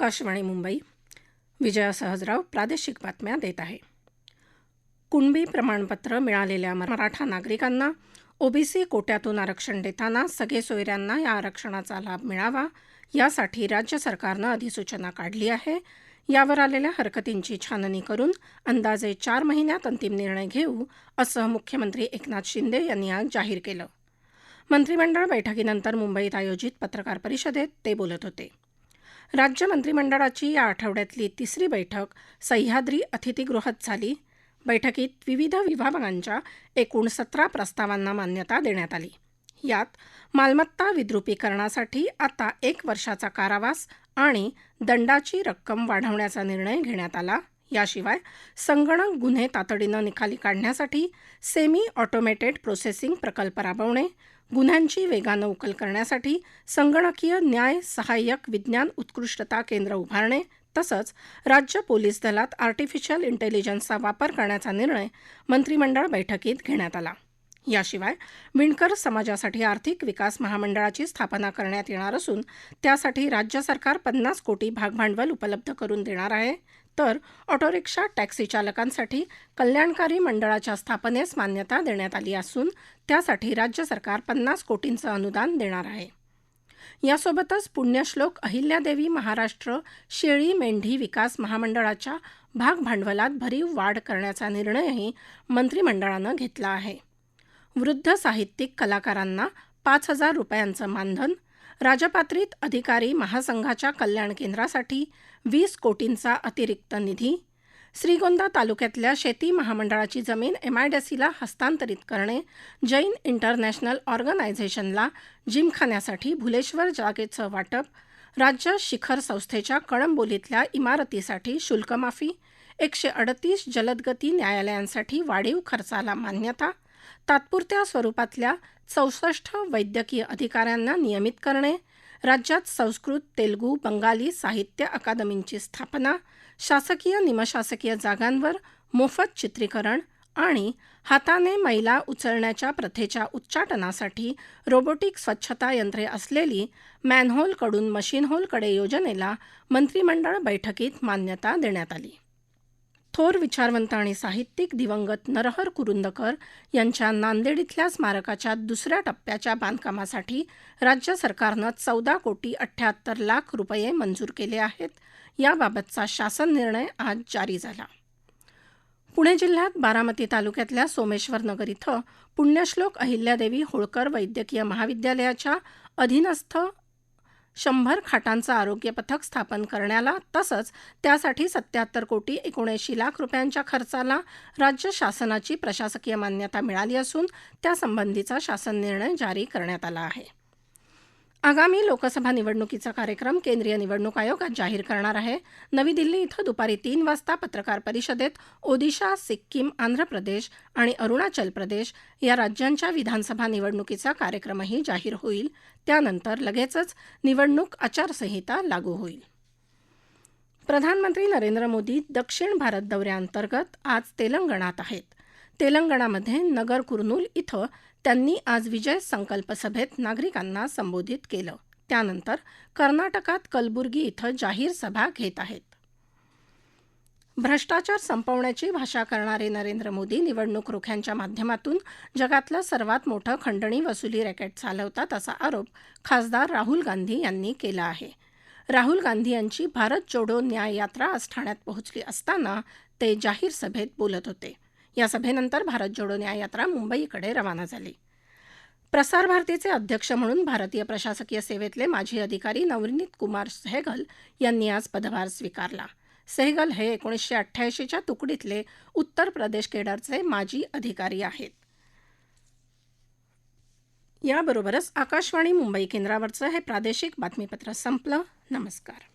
आकाशवाणी मुंबई. विजया सहजराव प्रादेशिक बातम्या देत आहे. कुणबी प्रमाणपत्र मिळालेल्या मराठा नागरिकांना ओबीसी कोट्यातून आरक्षण देताना सगळे सोयऱ्यांना या आरक्षणाचा लाभ मिळावा यासाठी राज्य सरकारनं अधिसूचना काढली आहे. यावर आलेल्या हरकतींची छाननी करून अंदाजे चार महिन्यात अंतिम निर्णय घेऊ असं मुख्यमंत्री एकनाथ शिंदे यांनी आज जाहीर केलं. मंत्रिमंडळ बैठकीनंतर मुंबईत आयोजित पत्रकार परिषदेत ते बोलत होते. राज्य मंत्रिमंडळाची या आठवड्यातली तिसरी बैठक सह्याद्री अतिथीगृहात झाली. बैठकीत विविध विभागांच्या एकूण सतरा प्रस्तावांना मान्यता देण्यात आली. यात मालमत्ता विद्रुपीकरणासाठी आता एक वर्षाचा कारावास आणि दंडाची रक्कम वाढवण्याचा निर्णय घेण्यात आला. याशिवाय संगणक गुन्हे तातडीनं निकाली काढण्यासाठी सेमी ऑटोमेटेड प्रोसेसिंग प्रकल्प राबवणे गुन्ह्यांची वेगानं उकल करण्यासाठी संगणकीय न्याय सहाय्यक विज्ञान उत्कृष्टता केंद्र उभारणे तसंच राज्य पोलीस दलात आर्टिफिशियल इंटेलिजन्सचा वापर करण्याचा निर्णय मंत्रिमंडळ बैठकीत घेण्यात आला. याशिवाय विणकर समाजासाठी आर्थिक विकास महामंडळाची स्थापना करण्यात येणार असून त्यासाठी राज्य सरकार पन्नास कोटी भागभांडवल उपलब्ध करून देणार आहे. तर ऑटोरिक्षा टॅक्सी चालकांसाठी कल्याणकारी मंडळाच्या स्थापनेस मान्यता देण्यात आली असून त्यासाठी राज्य सरकार पन्नास कोटींचं अनुदान देणार आहे. यासोबतच पुण्यश्लोक अहिल्यादेवी महाराष्ट्र शेळी मेंढी विकास महामंडळाच्या भागभांडवलात भरीव वाढ करण्याचा निर्णयही मंत्रिमंडळानं घेतला आहे. वृद्ध साहित्यिक कलाकारांना पाच हजार रुपयांचं मानधन राजपात्रित अधिकारी महासंघाच्या कल्याण केंद्रासाठी वीस कोटींचा अतिरिक्त निधी. श्रीगोंदा तालुक्यातल्या शेती महामंडळाची जमीन एमआयडीसीला हस्तांतरित करणे जैन इंटरनॅशनल ऑर्गनायझेशनला जिमखान्यासाठी भुलेश्वर जागेचं वाटप राज्य शिखर संस्थेच्या कळंबोलीतल्या इमारतीसाठी शुल्कमाफी एकशे अडतीस जलदगती न्यायालयांसाठी वाढीव खर्चाला मान्यता तात्पुरत्या स्वरूपातल्या चौसष्ट वैद्यकीय अधिकाऱ्यांना नियमित करणे राज्यात संस्कृत तेलगू बंगाली साहित्य अकादमींची स्थापना शासकीय निमशासकीय जागांवर मोफत चित्रीकरण आणि हाताने मैला उचलण्याच्या प्रथेच्या उच्चाटनासाठी रोबोटिक स्वच्छता यंत्रे असलेली मॅनहोलकडून मशीनहोलकडे योजनेला मंत्रिमंडळ बैठकीत मान्यता देण्यात आली. थोर विचारवंत आणि साहित्यिक दिवंगत नरहर कुरुंदकर यांच्या नांदेड इथल्या स्मारकाच्या दुसऱ्या टप्प्याच्या बांधकामासाठी राज्य सरकारनं चौदा कोटी अठ्ठ्याहत्तर लाख रुपये मंजूर केले आहेत. याबाबतचा शासन निर्णय आज जारी झाला. पुणे जिल्ह्यात बारामती तालुक्यातल्या सोमेश्वर नगर इथं पुण्यश्लोक अहिल्यादेवी होळकर वैद्यकीय महाविद्यालयाच्या अधीनस्थ शंभर खाटांचं आरोग्य पथक स्थापन करण्याला तसंच त्यासाठी सत्याहत्तर कोटी एकोणऐंशी लाख रुपयांच्या खर्चाला राज्य शासनाची प्रशासकीय मान्यता मिळाली असून त्यासंबंधीचा शासन निर्णय जारी करण्यात आला आहे. आगामी लोकसभा निवडणुकीचा कार्यक्रम केंद्रीय निवडणूक आयोग आज जाहीर करणार आहे. नवी दिल्ली इथं दुपारी तीन वाजता पत्रकार परिषदेत ओदिशा सिक्कीम आंध्र प्रदेश आणि अरुणाचल प्रदेश या राज्यांच्या विधानसभा निवडणुकीचा कार्यक्रमही जाहीर होईल. त्यानंतर लगेचच निवडणूक आचारसंहिता लागू होईल. प्रधानमंत्री नरेंद्र मोदी दक्षिण भारत दौऱ्याअंतर्गत आज तेलंगणात आहेत. तेलंगणामध्ये नगर कुर्नूल इथं त्यांनी आज विजय संकल्प सभेत नागरिकांना संबोधित केलं. त्यानंतर कर्नाटकात कलबुर्गी इथं जाहीर सभा घेत आहेत. भ्रष्टाचार संपवण्याची भाषा करणारे नरेंद्र मोदी निवडणूक रोख्यांच्या माध्यमातून जगातलं सर्वात मोठं खंडणी वसुली रॅकेट चालवतात असा आरोप खासदार राहुल गांधी यांनी केला आहे. राहुल गांधी यांची भारत जोडो न्याय यात्रा आज ठाण्यात पोहोचली असताना ते जाहीर सभेत बोलत होते. या सभेनंतर भारत जोडो न्याय यात्रा मुंबईकडे रवाना झाली. प्रसार भारतीचे अध्यक्ष म्हणून भारतीय प्रशासकीय सेवेतले माजी अधिकारी नवनीत कुमार सेहगल यांनी आज पदभार स्वीकारला. सेहगल हे एकोणीसशे अठ्ठ्याऐंशीच्या तुकडीतले उत्तर प्रदेश केडरचे माजी अधिकारी आहेत. याबरोबरच आकाशवाणी मुंबई केंद्रावरचं हे प्रादेशिक बातमीपत्र संपलं. नमस्कार.